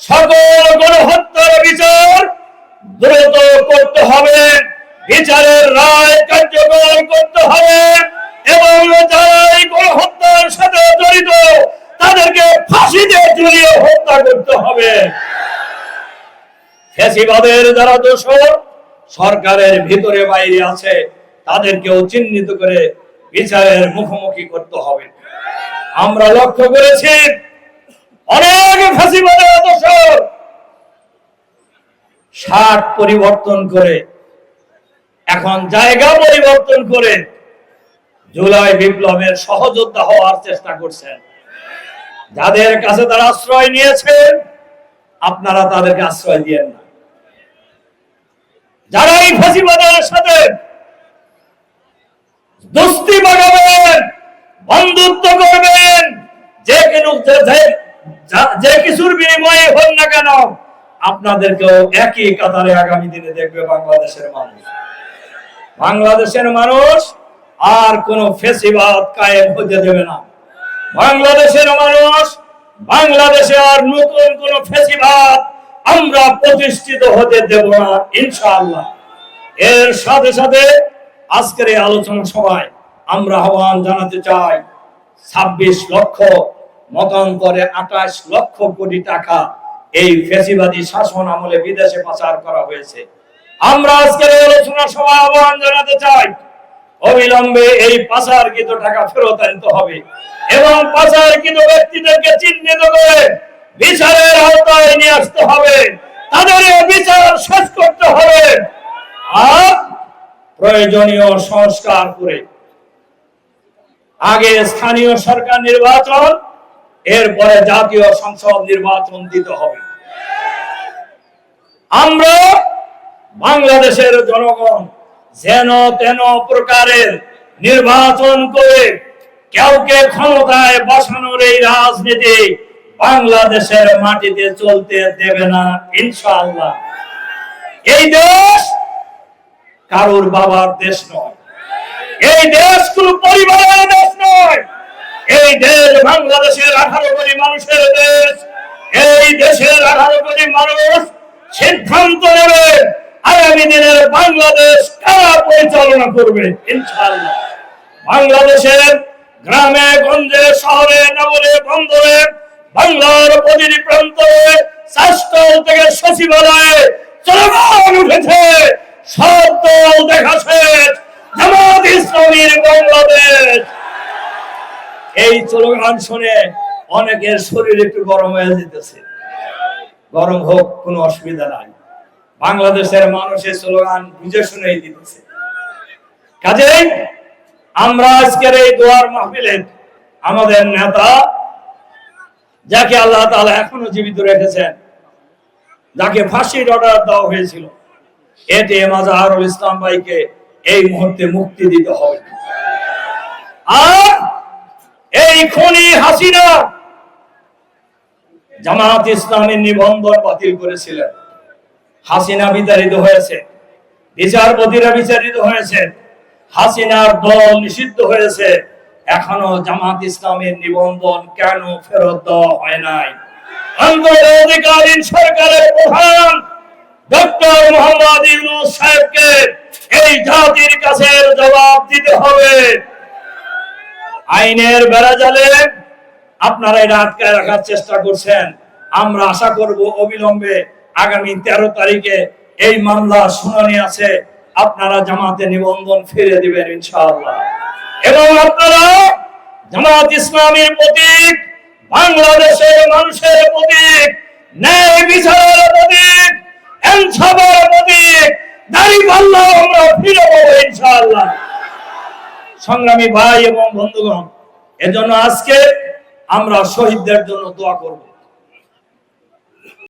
সকল গণহত্যার বিচার দ্রুত করতে হবে। বিচারের রায় কার্যকর করতে হবে এবং গণহত্যার সাথে জড়িত, তাদেরকে ফাঁসিতে হত্যা করতে হবে। ফ্যাসিবাদের যারা দোষর, সরকারের ভিতরে বাইরে আছে, তাদেরকেও চিহ্নিত করে বিচারের মুখোমুখি করতে হবে। আমরা লক্ষ্য করেছি অনেক ফ্যাসিবাদের দোষর শার্ট পরিবর্তন করে, এখন জায়গা পরিবর্তন করে জুলাই বিপ্লবের সহযোদ্ধা হওয়ার চেষ্টা করছেন। যাদের কাছে তারা আশ্রয় নিয়েছেন আপনারা তাদেরকে আশ্রয় দিয়েন না। যারা এই ফাঁসিবাদের সাথে দোস্তি বাগাবেন বন্ধুত্ব করবেন, যে কেন যে- কিছুর বিনিময়ে হোক না কেন, আপনাদেরকেও একই কাতারে আগামী দিনে দেখবে বাংলাদেশের মানুষ। বাংলাদেশের মানুষ আর কোন ফেসিবাদ কায়েম হতে দেবে না। বাংলাদেশের মানুষ, বাংলাদেশে আর নতুন কোন ফেসিবাদ আমরা প্রতিষ্ঠিত হতে দেব না, ইনশাআল্লাহ। এর সাথে সাথে আজকের এই আলোচনা সভায় আমরা আহ্বান জানাতে চাই ছাব্বিশ লক্ষ মতান্তরে আঠাশ লক্ষ কোটি টাকা এই ফেসিবাদী শাসন আমলে বিদেশে পাচার করা হয়েছে। আমরা আজকের আলোচনা সভায় আহ্বান জানাতে চাই, অবিলম্বে এই পাচারকৃত টাকা ফেরত আনতে হবে এবং পাচারকৃত ব্যক্তিদেরকে চিহ্নিত করে বিচারের আওতায় নিয়ে আসতে হবে। তাদের বিচার শেষ করতে হবে। আর প্রয়োজনীয় সংস্কার করে আগে স্থানীয় সরকার নির্বাচন এরপরে জাতীয় সংসদ নির্বাচন দিতে হবে। আমরা বাংলাদেশের জনগণ যেন তেন প্রকারের নির্বাচন করে কাউকে ক্ষমতায় বসানোর এই রাজনীতি বাংলাদেশের মাটিতে চলতে দেবে না, ইনশাআল্লাহ। এই দেশ কারোর বাবার দেশ নয়। এই দেশ কোন পরিবারের দেশ নয় এই দেশ বাংলাদেশের আঠারো কোটি মানুষের দেশ এই দেশের আঠারো কোটি মানুষ সিদ্ধান্ত নেবে, আগামী দিনের বাংলাদেশ কারা পরিচালনা করবে বাংলাদেশের গ্রামে, গঞ্জে, শহরে, নগরে, বন্দরে, বাংলার প্রতিটি প্রান্তে শাসক থেকে সচিবালয়ে চলমান উঠেছে। সব দল দেখা শেষ। জামাত ইসলামীর বাংলাদেশ। এই স্লোগান শুনে অনেকের শরীর একটু গরম হয়ে যেতেছে। গরম হোক, কোনো অসুবিধা নাই। বাংলাদেশের মানুষের স্লোগান বুঝে শুনেই দিতেছে। কাজেই আমরা আজকের এই দোয়ার মাহফিলে আমাদের নেতা, যাকে আল্লাহ তাআলা এখনও জীবিত রেখেছেন, যাকে ফাঁসির অর্ডার দেওয়া হয়েছিল এটি মাজাহারুল ইসলাম ভাইকে এই মুহূর্তে মুক্তি দিতে হবে। আর এই খনি হাসিনা জামাত ইসলামের নিবন্ধন বাতিল করেছিলেন। হাসিনা বিতাড়িত হয়েছে। বিচারপতিরা বিচারিত হয়েছে। হাসিনার দল নিষিদ্ধ হয়েছে। এখনও জামাত ইসলামের নিবন্ধন কেন ফেরত দেওয়া হয় নাই? অন্তর্বর্তীকালীন সরকারের প্রধান ডক্টর মোহাম্মদ ইউনুস সাহেবকে এই জাতির কাছে জবাব দিতে হবে। আইনের বেড়াজালে আপনারা এটা আটকায় রাখার চেষ্টা করছেন। আমরা আশা করব অবিলম্বে আগামী তেরো তারিখে এই মামলা শুনানি আছে। আপনারা জামাতে নিবন্ধন ফিরে দিবেন ইনশাআল্লাহ। এবং আপনারা জামাত ইসলামের প্রতীক, বাংলাদেশের মানুষের প্রতীক, ন্যায় বিচারের প্রতীক ইনসাফের প্রতীক, দাড়ি পাল্লা আমরা ফিরে পাবো ইনশাআল্লাহ। সংগ্রামী ভাই এবং বন্ধুগণ, এজন্য আজকে আমরা শহীদদের জন্য দোয়া করব।